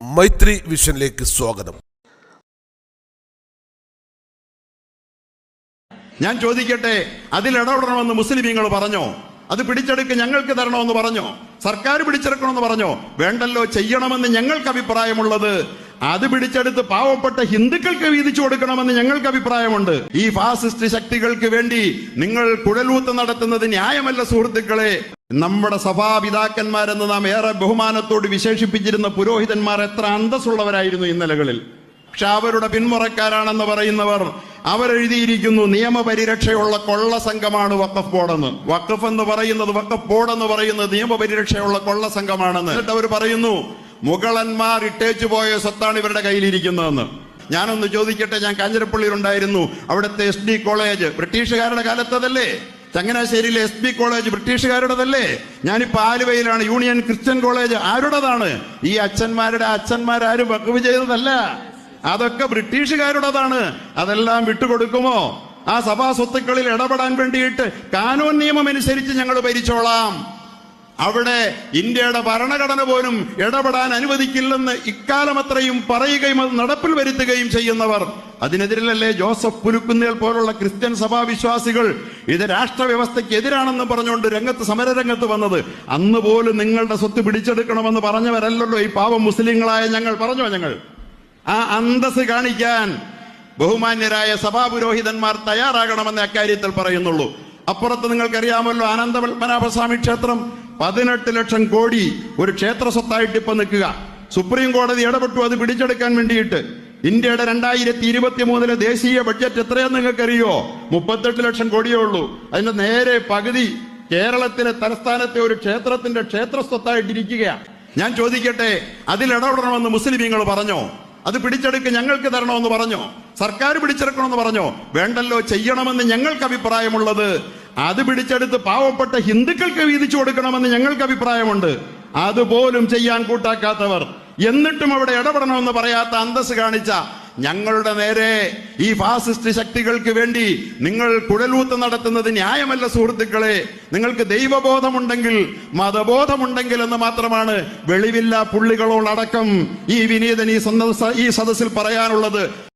മൈത്രി വിഷനിലേക്ക് സ്വാഗതം. ഞാൻ ചോദിക്കട്ടെ അതിൽ ഇടപെടണമെന്ന് മുസ്ലിമീങ്ങൾ പറഞ്ഞോ? അത് പിടിച്ചെടുക്ക് ഞങ്ങൾക്ക് തരണമെന്ന് പറഞ്ഞോ? സർക്കാർ പിടിച്ചെടുക്കണമെന്ന് പറഞ്ഞോ? വേണ്ടല്ലോ ചെയ്യണമെന്ന് ഞങ്ങൾക്ക് അഭിപ്രായമുള്ളത്. അത് പിടിച്ചെടുത്ത് പാവപ്പെട്ട ഹിന്ദുക്കൾക്ക് വീതിച്ചു കൊടുക്കണമെന്ന് ഞങ്ങൾക്ക് അഭിപ്രായമുണ്ട്. ഈ ഫാസിസ്റ്റ് ശക്തികൾക്ക് വേണ്ടി നിങ്ങൾ കുഴലൂത്ത് നടത്തുന്നത് ന്യായമല്ല സുഹൃത്തുക്കളെ. നമ്മുടെ സഭാപിതാക്കന്മാരെന്ന് നാം ഏറെ ബഹുമാനത്തോട് വിശേഷിപ്പിച്ചിരുന്ന പുരോഹിതന്മാർ എത്ര അന്തസ്സുള്ളവരായിരുന്നു ഇന്നലകളിൽ. പക്ഷെ അവരുടെ പിന്മുറക്കാരാണെന്ന് പറയുന്നവർ അവരെഴുതിയിരിക്കുന്നു നിയമപരിരക്ഷയുള്ള കൊള്ള സംഘമാണ് വക്കഫ് ബോർഡെന്ന്. വക്കഫ് എന്ന് പറയുന്നത് വക്കഫ് ബോർഡ് എന്ന് പറയുന്നത് നിയമപരിരക്ഷയുള്ള കൊള്ള സംഘമാണെന്ന്. എന്നിട്ട് അവർ പറയുന്നു മുഗളന്മാർ ഇട്ടേച്ചു പോയ സ്വത്താണ് ഇവരുടെ കയ്യിലിരിക്കുന്നതെന്ന്. ഞാനൊന്ന് ചോദിക്കട്ടെ ഞാൻ കാഞ്ഞിരപ്പള്ളിയിലുണ്ടായിരുന്നു. അവിടുത്തെ എസ് ഡി കോളേജ്. ബ്രിട്ടീഷുകാരുടെ കാലത്തതല്ലേ? ചങ്ങനാശ്ശേരിയിലെ എസ് ബി കോളേജ് ബ്രിട്ടീഷുകാരുടേതല്ലേ? ഞാനിപ്പോ ആലുവയിലാണ്. യൂണിയൻ ക്രിസ്ത്യൻ കോളേജ് ആരുടേതാണ്? ഈ അച്ഛന്മാരുടെ അച്ഛന്മാരാരും വകുപ്പ് ചെയ്തതല്ല. അതൊക്കെ ബ്രിട്ടീഷുകാരുടേതാണ്. അതെല്ലാം വിട്ടുകൊടുക്കുമോ? ആ സഭാ സ്വത്തുക്കളിൽ ഇടപെടാൻ വേണ്ടിയിട്ട് കാനൂൻ നിയമം അനുസരിച്ച് ഞങ്ങൾ ഭരിച്ചോളാം. അവിടെ ഇന്ത്യയുടെ ഭരണഘടന പോലും ഇടപെടാൻ അനുവദിക്കില്ലെന്ന് ഇക്കാലമത്രയും പറയുകയും അത് നടപ്പിൽ വരുത്തുകയും ചെയ്യുന്നവർ. അതിനെതിരല്ലേ ജോസഫ് പുലുക്കുന്നേൽ പോലുള്ള ക്രിസ്ത്യൻ സഭാവിശ്വാസികൾ ഇത് രാഷ്ട്രവ്യവസ്ഥയ്ക്ക് എതിരാണെന്ന് പറഞ്ഞുകൊണ്ട് രംഗത്ത് സമരരംഗത്ത് വന്നത്? അന്ന് പോലും നിങ്ങളുടെ സ്വത്ത് പിടിച്ചെടുക്കണമെന്ന് പറഞ്ഞവരല്ലല്ലോ ഈ പാവം മുസ്ലിങ്ങളായ ഞങ്ങൾ. പറഞ്ഞോ ഞങ്ങൾ? ആ അന്തസ് കാണിക്കാൻ ബഹുമാന്യരായ സഭാപുരോഹിതന്മാർ തയ്യാറാകണമെന്ന് അക്കാര്യത്തിൽ പറയുന്നുള്ളൂ. അപ്പുറത്ത് നിങ്ങൾക്കറിയാമല്ലോ ആനന്ദപത്മനാഭസ്വാമി ക്ഷേത്രം. പതിനെട്ട് ലക്ഷം കോടി ഒരു ക്ഷേത്ര സ്വത്തായിട്ട് ഇപ്പൊ നിൽക്കുക. സുപ്രീം കോടതി ഇടപെട്ടു അത് പിടിച്ചെടുക്കാൻ വേണ്ടിയിട്ട്. ഇന്ത്യയുടെ രണ്ടായിരത്തി ഇരുപത്തി മൂന്നിലെ ദേശീയ ബഡ്ജറ്റ് എത്രയാന്ന് നിങ്ങൾക്കറിയോ? മുപ്പത്തെട്ട് ലക്ഷം കോടിയേ ഉള്ളൂ. അതിന്റെ നേരെ പകുതി കേരളത്തിലെ തലസ്ഥാനത്തെ ഒരു ക്ഷേത്രത്തിന്റെ ക്ഷേത്ര സ്വത്തായിട്ടിരിക്കുകയാണ് ഞാൻ ചോദിക്കട്ടെ അതിൽ ഇടപെടണമെന്ന് മുസ്ലിമീങ്ങൾ പറഞ്ഞോ? അത് പിടിച്ചെടുക്ക് ഞങ്ങൾക്ക് തരണമെന്ന് പറഞ്ഞോ? സർക്കാർ പിടിച്ചെടുക്കണമെന്ന് പറഞ്ഞോ? വേണ്ടല്ലോ ചെയ്യണമെന്ന് ഞങ്ങൾക്ക് അഭിപ്രായമുള്ളത്. അത് പിടിച്ചെടുത്ത് പാവപ്പെട്ട ഹിന്ദുക്കൾക്ക് വീതിച്ചു കൊടുക്കണമെന്ന് ഞങ്ങൾക്ക് അഭിപ്രായമുണ്ട്. അതുപോലും ചെയ്യാൻ കൂട്ടാക്കാത്തവർ. എന്നിട്ടും അവിടെ ഇടപെടണമെന്ന് പറയാത്ത അന്തസ് കാണിച്ച ഞങ്ങളുടെ നേരെ ഈ ഫാസിസ്റ്റ് ശക്തികൾക്ക് വേണ്ടി നിങ്ങൾ കുഴലൂത്ത് നടത്തുന്നത് ന്യായമല്ല സുഹൃത്തുക്കളെ. നിങ്ങൾക്ക് ദൈവബോധമുണ്ടെങ്കിൽ മതബോധമുണ്ടെങ്കിൽ എന്ന് മാത്രമാണ് വെളിവില്ല പുള്ളികളോടക്കം ഈ വിനീതൻ ഈ സന്ദ- ഈ സദസ്സിൽ പറയാനുള്ളത്.